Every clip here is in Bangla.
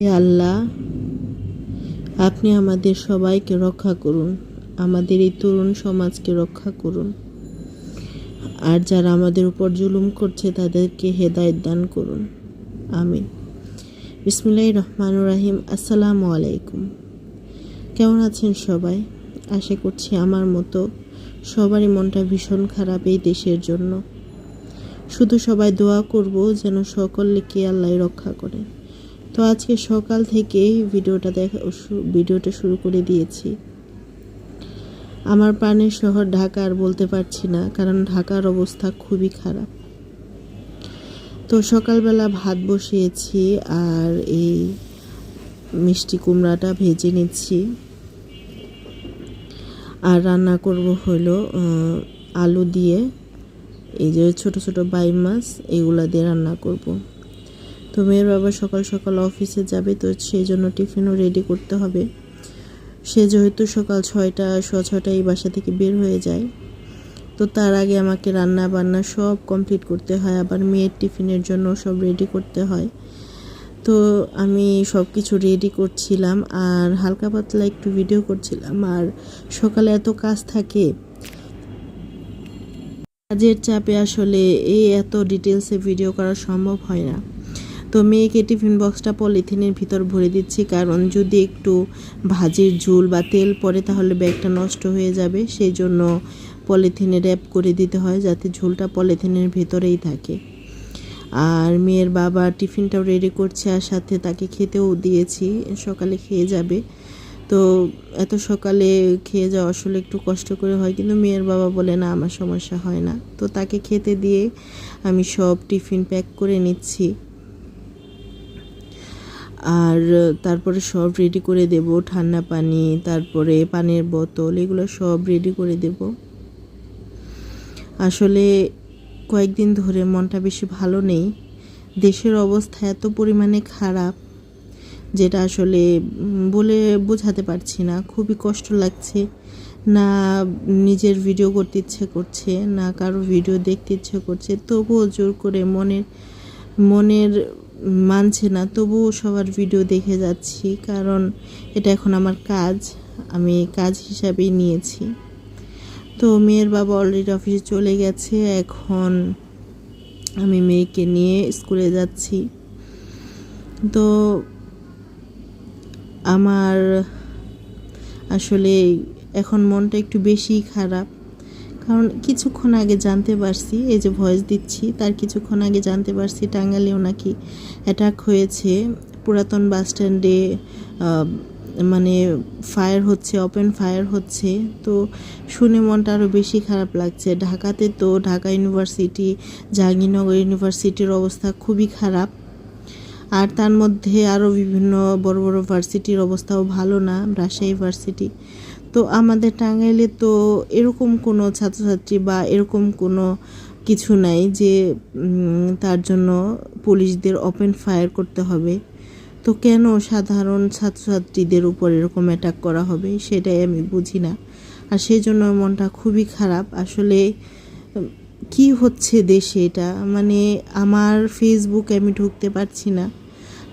আল্লাহ, আপনি আমাদের সবাইকে রক্ষা করুন, আমাদের এই তরুণ সমাজকে রক্ষা করুন। আর যারা আমাদের উপর জুলুম করছে, তাদেরকে হেদায়েত দান করুন। আমিন। বিসমুল্লাহ রহমান রাহিম। আসসালামু আলাইকুম। কেমন আছেন সবাই? আশা করছি আমার মতো সবারই মনটা ভীষণ খারাপ এই দেশের জন্য। শুধু সবাই দোয়া করব যেন সকলকে আল্লাহ রক্ষা করে তো আজকে সকাল থেকে ভিডিওটা দেখা ভিডিওটা শুরু করে দিয়েছি। আমার প্রাণের শহর ঢাকা আর বলতে পারছি না, কারণ ঢাকার অবস্থা খুবই খারাপ। তো সকালবেলা ভাত বসিয়েছি আর এই মিষ্টি কুমড়াটা ভেজে নিচ্ছি। আর রান্না করব হলো আলু দিয়ে, এই যে ছোট ছোট বাই মাছ এগুলা দিয়ে রান্না করব। তো মেয়ের বাবা সকাল সকাল অফিসে যাবে, তো সেই জন্য টিফিনও রেডি করতে হবে। সে যেহেতু সকাল ছয়টা, সোয়া ছয়টায় এই বাসা থেকে বের হয়ে যায়। তো তার আগে আমাকে রান্না বান্না সব কমপ্লিট করতে হয়, আবার মেয়ের টিফিনের জন্য সব রেডি করতে হয়। তো আমি সব কিছু রেডি করছিলাম আর হালকা পাতলা একটু ভিডিও করছিলাম। আর সকালে এত কাজ থাকে, কাজের চাপে আসলে এই এত ডিটেলসে ভিডিও করা সম্ভব হয় না। তো মেয়েকে টিফিন বক্সটা পলিথিনের ভিতর ভরে দিচ্ছি, কারণ যদি একটু ভাজির ঝোল বা তেল পড়ে তাহলে ব্যাগটা নষ্ট হয়ে যাবে। সেই জন্য পলিথিনে র্যাপ করে দিতে হয় যাতে ঝোলটা পলিথিনের ভেতরেই থাকে। আর মেয়ের বাবা টিফিনটাও রেডি করছে আর সাথে তাকে খেতেও দিয়েছি, সকালে খেয়ে যাবে। তো এত সকালে খেয়ে যাওয়া আসলে একটু কষ্ট করে হয়, কিন্তু মেয়ের বাবা বলে, না, আমার সমস্যা হয় না। তো তাকে খেতে দিয়ে আমি সব টিফিন প্যাক করে নিচ্ছি। আর তারপরে সব রেডি করে দেব। ঠান্ডা পানি, তারপরে পানির বোতল, এগুলো সব রেডি করে দেব। আসলে কয়েকদিন ধরে মনটা বেশি ভালো নেই। দেশের অবস্থা এত পরিমাণে খারাপ, যেটা আসলে বলে বোঝাতে পারছি না। খুবই কষ্ট লাগছে। না নিজের ভিডিও করতে ইচ্ছে করছে, না কারও ভিডিও দেখতে ইচ্ছে করছে। তবুও জোর করে মনের মনের মানছে না, তবুও সবার ভিডিও দেখে যাচ্ছি, কারণ এটা এখন আমার কাজ, আমি কাজ হিসাবেই নিয়েছি। তো মেয়ের বাবা অলরেডি অফিসে চলে গেছে, এখন আমি মেয়েকে নিয়ে স্কুলে যাচ্ছি। তো আমার আসলে এখন মনটা একটু বেশি খারাপ। কারণ কিছুক্ষণ আগে জানতে পারছি, এই যে ভয়েস দিচ্ছি, তার কিছুক্ষণ আগে জানতে পারছি টাঙ্গাইলেও নাকি অ্যাটাক হয়েছে। পুরাতন বাস স্ট্যান্ডে মানে ফায়ার হচ্ছে ওপেন ফায়ার হচ্ছে। তো শুনে মনটা আরও বেশি খারাপ লাগছে। ঢাকাতে তো ঢাকা ইউনিভার্সিটি জাহাঙ্গীরনগর ইউনিভার্সিটির অবস্থা খুবই খারাপ। আর তার মধ্যে আরও বিভিন্ন বড় বড় ভার্সিটির অবস্থাও ভালো না, রাজশাহী ভার্সিটি তো আমাদের টাঙ্গাইলে তো এরকম কোনো ছাত্রছাত্রী বা এরকম কোনো কিছু নাই যে তার জন্য পুলিশদের ওপেন ফায়ার করতে হবে। তো কেন সাধারণ ছাত্রছাত্রীদের উপর এরকম অ্যাটাক করা হবে সেটাই আমি বুঝি না। আর সেই জন্য মনটা খুবই খারাপ। আসলে, কি হচ্ছে দেশে এটা? মানে আমার ফেসবুকে আমি ঢুকতে পারছি না।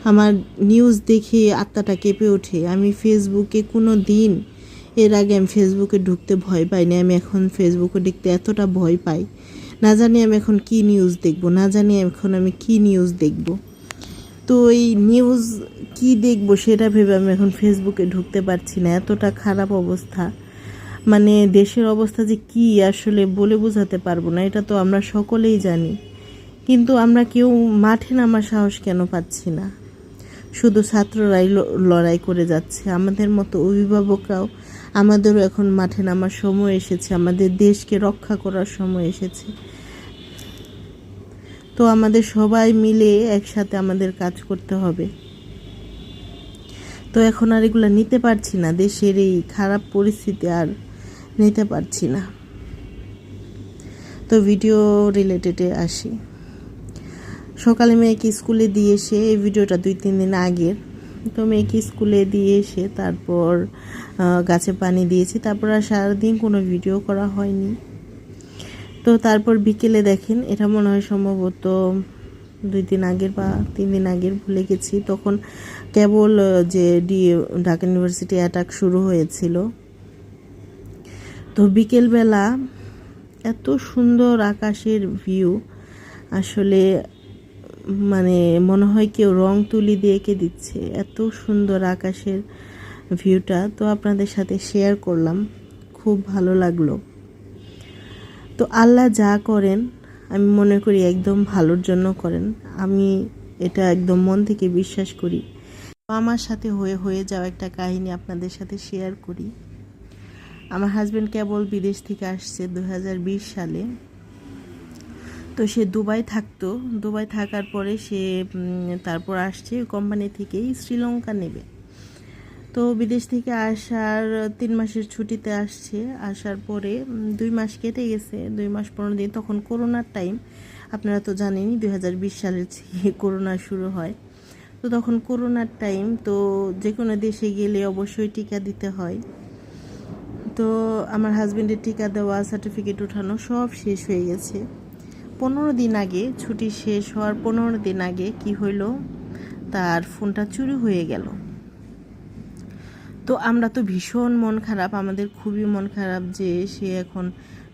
আমার নিউজ দেখে আত্মাটা কেঁপে ওঠে। আমি ফেসবুকে কোনো দিন এর আগে আমি ফেসবুকে ঢুকতে ভয় পাইনি, আমি এখন ফেসবুকে দেখতে এতটা ভয় পাই। না জানি আমি এখন কি নিউজ দেখব, না জানি এখন আমি কি নিউজ দেখব। তো এই নিউজ কি দেখব সেটা ভেবে আমি এখন ফেসবুকে ঢুকতে পারছি না, এতটা খারাপ অবস্থা। মানে দেশের অবস্থা যে কি আসলে বলে বোঝাতে পারব না, এটা তো আমরা সকলেই জানি। কিন্তু আমরা কেউ মাঠে নামার সাহস কেন পাচ্ছি না? শুধু ছাত্ররাই লড়াই করে যাচ্ছে, আমাদের মতো অভিভাবকরাও আমাদেরও এখন মাঠে নামার সময় এসেছে, আমাদের দেশকে রক্ষা করার সময় এসেছে। তো আমাদের সবাই মিলে একসাথে আমাদের কাজ করতে হবে। তো এখন আর এগুলো নিতে পারছি না, দেশের এই খারাপ পরিস্থিতি আর নিতে পারছি না। তো ভিডিও রিলেটেডে আসি। সকালে মেয়েকে স্কুলে দিয়ে এসে এই ভিডিওটা দুই তিন দিন আগের তো মেয়েকে স্কুলে দিয়ে এসে তারপর গাছে পানি দিয়েছি। তারপর আর সারাদিন কোনো ভিডিও করা হয়নি। তো তারপর বিকেলে দেখেন, এটা মনে হয় সম্ভবত দুই দিন আগের বা তিন দিন আগের ভুলে গেছি। তখন কেবল যে ডি, ঢাকা ইউনিভার্সিটি অ্যাটাক শুরু হয়েছিল। তো বিকেলবেলা এত সুন্দর আকাশের ভিউ আসলে মানে মনে হয় কেউ রং তুলি দিয়ে এঁকে দিচ্ছে। এত সুন্দর আকাশের ভিউটা তো আপনাদের সাথে শেয়ার করলাম। খুব ভালো লাগল। তো আল্লাহ যা করেন, আমি মনে করি একদম ভালোর জন্য করেন। আমি এটা একদম মন থেকে বিশ্বাস করি। আমার সাথে হয়ে হয়ে যাওয়া একটা কাহিনী আপনাদের সাথে শেয়ার করি। আমার হাজব্যান্ড কেবল বিদেশ থেকে আসছে দু হাজার বিশ সালে। তো সে দুবাই থাকতো। দুবাই থাকার পরে সে তারপর আসছে কোম্পানি থেকেই শ্রীলঙ্কা নেবে। তো বিদেশ থেকে আসার তিন মাসের ছুটিতে আসছে। আসার পরে দুই মাস কেটে গেছে। দুই মাস পনেরো দিন। তখন করোনার টাইম। আপনারা তো জানেনই, দুই হাজার বিশ সালের করোনা শুরু হয়। তো তখন করোনার টাইম। তো যে কোনো দেশে গেলে অবশ্যই টিকা দিতে হয়। তো আমার হাজবেন্ডের টিকা দেওয়া, সার্টিফিকেট ওঠানো সব শেষ হয়ে গেছে। পনেরো দিন আগে, ছুটি শেষ হওয়ার পনেরো দিন আগে কি হইল? তার ফোনটা চুরি হয়ে গেল। তো আমরা তো ভীষণ মন খারাপ, আমাদের খুবই মন খারাপ যে সে এখন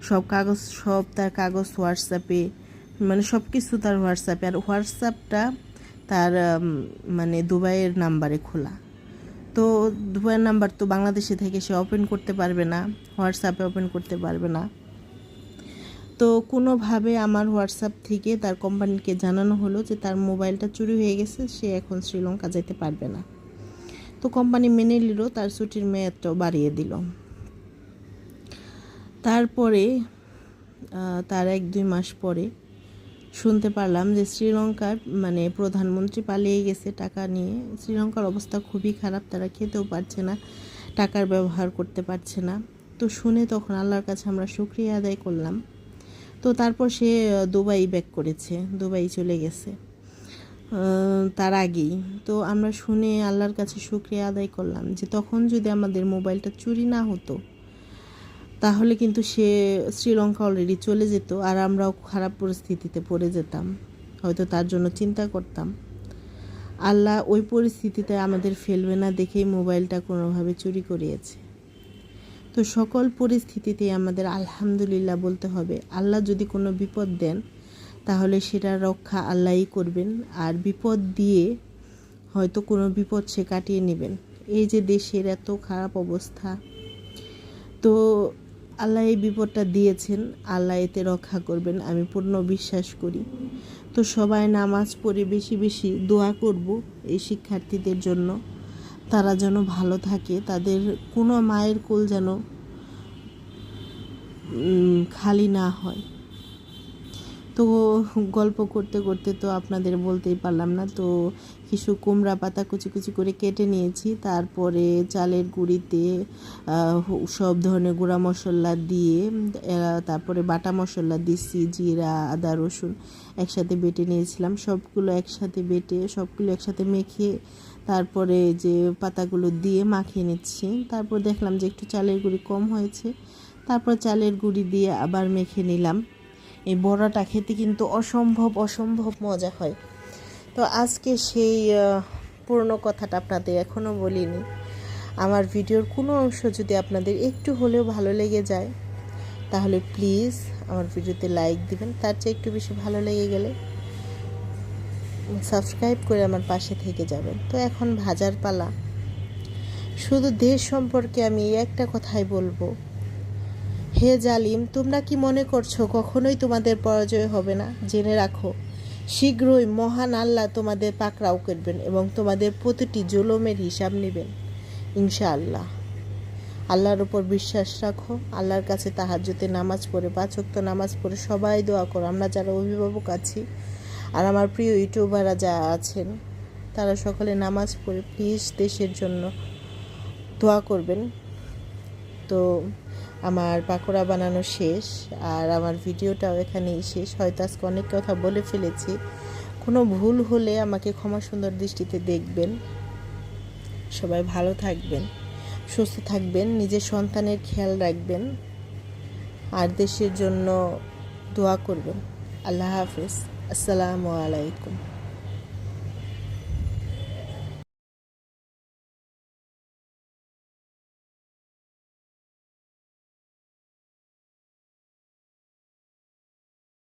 সব কাগজ, সব তার কাগজ হোয়াটসঅ্যাপে মানে সব কিছু তার হোয়াটসঅ্যাপে। আর হোয়াটসঅ্যাপটা তার মানে দুবাইয়ের নাম্বারে খোলা। তো দুবাইয়ের নাম্বার তো বাংলাদেশে থেকে সে ওপেন করতে পারবে না, হোয়াটসঅ্যাপে ওপেন করতে পারবে না। তো কোনোভাবে আমার হোয়াটসঅ্যাপ থেকে তার কোম্পানিকে জানানো হলো যে তার মোবাইলটা চুরি হয়ে গেছে, সে এখন শ্রীলঙ্কা যেতে পারবে না। তো কোম্পানি মেনে নিল, তার ছুটির মেয়াদটাও বাড়িয়ে দিল। তারপরে তার এক দুই মাস পরে শুনতে পারলাম যে শ্রীলঙ্কার মানে প্রধানমন্ত্রী পালিয়ে গেছে টাকা নিয়ে। শ্রীলঙ্কার অবস্থা খুবই খারাপ, তারা খেতেও পারছে না, টাকার ব্যবহার করতে পারছে না। তো শুনে তখন আল্লাহর কাছে আমরা শুক্রিয়া আদায় করলাম। তো তারপর সে দুবাই ব্যাক করেছে, দুবাই চলে গেছে। তার আগেই। তো আমরা শুনে আল্লাহর কাছে শুক্রিয়া আদায় করলাম যে তখন যদি আমাদের মোবাইলটা চুরি না হতো, তাহলে কিন্তু সে শ্রীলঙ্কা অলরেডি চলে যেত আর আমরাও খারাপ পরিস্থিতিতে পড়ে যেতাম। হয়তো তার জন্য চিন্তা করতাম। আল্লাহ ওই পরিস্থিতিতে আমাদের ফেলবে না দেখেই মোবাইলটা কোনোভাবে চুরি করিয়েছে। তো সকল পরিস্থিতিতে আমাদের আলহামদুলিল্লাহ বলতে হবে, আল্লাহ যদি কোনো বিপদ দেন, তাহলে সেটা রক্ষা আল্লাহই করবেন। আর বিপদ দিয়ে হয়তো কোনো বিপদ সে কাটিয়ে নেবেন। এই যে দেশের এত খারাপ অবস্থা, তো আল্লাহ এই বিপদটা দিয়েছেন, আল্লাহ এতে রক্ষা করবেন, আমি পূর্ণ বিশ্বাস করি। তো সবাই নামাজ পড়ে বেশি বেশি দোয়া করব এই শিক্ষার্থীদের জন্য। তারা যেন ভালো থাকে, তাদের কোনো মায়ের কোল যেন খালি না হয়। তো গল্প করতে করতে তো আপনাদের বলতেই পারলাম না, তো কিছু কুমড়া পাতা কুচি কুচি করে কেটে নিয়েছি, তারপরে চালের গুঁড়িতে সব ধরনের গুঁড়া মশলা দিয়ে তারপরে বাটা মশলা দিচ্ছি জিরা, আদা, রসুন একসাথে বেটে নিয়েছিলাম, সবগুলো একসাথে বেটে, সবগুলো একসাথে মেখে তারপরে যে পাতাগুলো দিয়ে মাখিয়ে নিচ্ছি। তারপর দেখলাম যে একটু চালের গুঁড়ি কম হয়েছে। তারপর চালের গুঁড়ি দিয়ে আবার মেখে নিলাম। এই বড়াটা খেতে কিন্তু অসম্ভব অসম্ভব মজা হয়। তো আজকে সেই পুরনো কথাটা আপনাদের এখনও বলিনি। আমার ভিডিওর কোনো অংশ যদি আপনাদের একটু হলেও ভালো লেগে যায়, তাহলে প্লিজ আমার ভিডিওতে লাইক দিবেন। তার চেয়ে একটু বেশি ভালো লেগে গেলে সাবস্ক্রাইব করে আমার পাশে থেকে যাবেন। তো এখন ভাজার পালা। শুধু দেশ সম্পর্কে আমি একটা কথাই বলব। হে জালিম, তোমরা কি মনে করছ কখনোই তোমাদের পরাজয় হবে না? জেনে রাখো, শীঘ্রই মহান আল্লাহ তোমাদের পাকড়াও করবেন এবং তোমাদের প্রতিটি জুলুমের হিসাব নেবেন, ইনশাআল্লাহ। আল্লাহর উপর বিশ্বাস রাখো, আল্লাহর কাছে তাহাজ্জুতে নামাজ পড়ে, পাঁচ ওয়াক্ত নামাজ পড়ে সবাই দোয়া করো। আমরা যারা অভিভাবক আছি আর আমার প্রিয় ইউটিউবাররা যা আছেন, তারা সকলে নামাজ পড়ে প্লিজ দেশের জন্য দোয়া করবেন। তো আমার পাকোড়া বানানো শেষ, আর আমার ভিডিওটাও এখানেই শেষ। হয়তো আজকে অনেক কথা বলে ফেলেছি। কোনো ভুল হলে আমাকে ক্ষমা সুন্দর দৃষ্টিতে দেখবেন। সবাই ভালো থাকবেন, সুস্থ থাকবেন, নিজের সন্তানের খেয়াল রাখবেন, আর দেশের জন্য দোয়া করবেন। আল্লাহ হাফিজ। আসসালামু আলাইকুম।